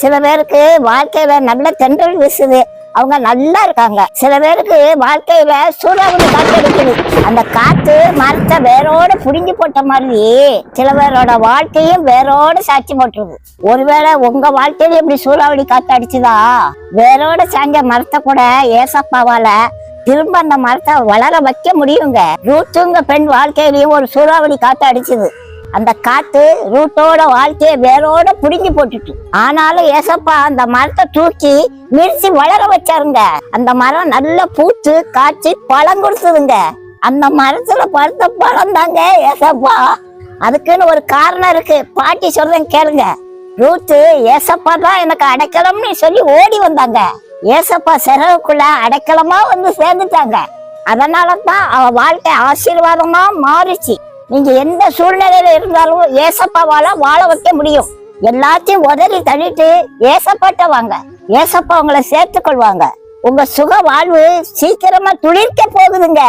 சில பேருக்கு வாழ்க்கையில நல்ல தென்றல் வீசுது. அவங்க நல்லா இருக்காங்க. சில பேருக்கு வாழ்க்கையில சூறாவளி காத்து அடிக்குது. அந்த காத்து மரத்தை வேரோட புடுங்கி போட்ட மாதிரி சில பேரோட வாழ்க்கையும் வேரோட சாட்சி போட்டுருது. ஒருவேளை உங்க வாழ்க்கையில இப்படி சூறாவளி காத்து அடிச்சுதா? வேரோட சாஞ்ச மரத்தை கூட ஏசப்பாவால திரும்ப அந்த மரத்தை வளர வைக்க முடியுங்க. ரூத்துங்க பெண் வாழ்க்கையிலயும் ஒரு சூறாவளி காத்து அடிச்சுது. அந்த காத்து ரூட்டோட வாழ்க்கையை வேரோட புடுங்கி போட்டுட்டு. ஆனாலும் ஏசப்பா அந்த மரத்தை தூக்கி மிரிச்சு வளர வச்சாருங்க. அந்த மரம் நல்லா பூத்து காய்ச்சி பழம் கொடுத்ததுங்க. அந்த மரத்துல பழுத்த பழம் தாங்க ஏசப்பா. அதுக்குன்னு ஒரு காரணம் இருக்கு. பாட்டி சொல்றேன் கேளுங்க. ரூத்து ஏசப்பா தான் எனக்கு அடைக்கலம்னு சொல்லி ஓடி வந்தாங்க. ஏசப்பா சிறகுக்குள்ள அடைக்கலமா வந்து சேர்ந்துட்டாங்க. அதனால தான் அவ வாழ்க்கை ஆசீர்வாதமா மாறிச்சு. நீங்க எந்த சூழ்நிலையில இருந்தாலும் ஏசப்பாவால வாழ வைக்க முடியும். எல்லாத்தையும் உதறி தள்ளிட்டு ஏசப்பாட்ட வாங்க ஏசப்பா உங்களை சேர்த்து கொள்வாங்க உங்க சுக வாழ்வு சீக்கிரமா துளிர்க்க போகுதுங்க.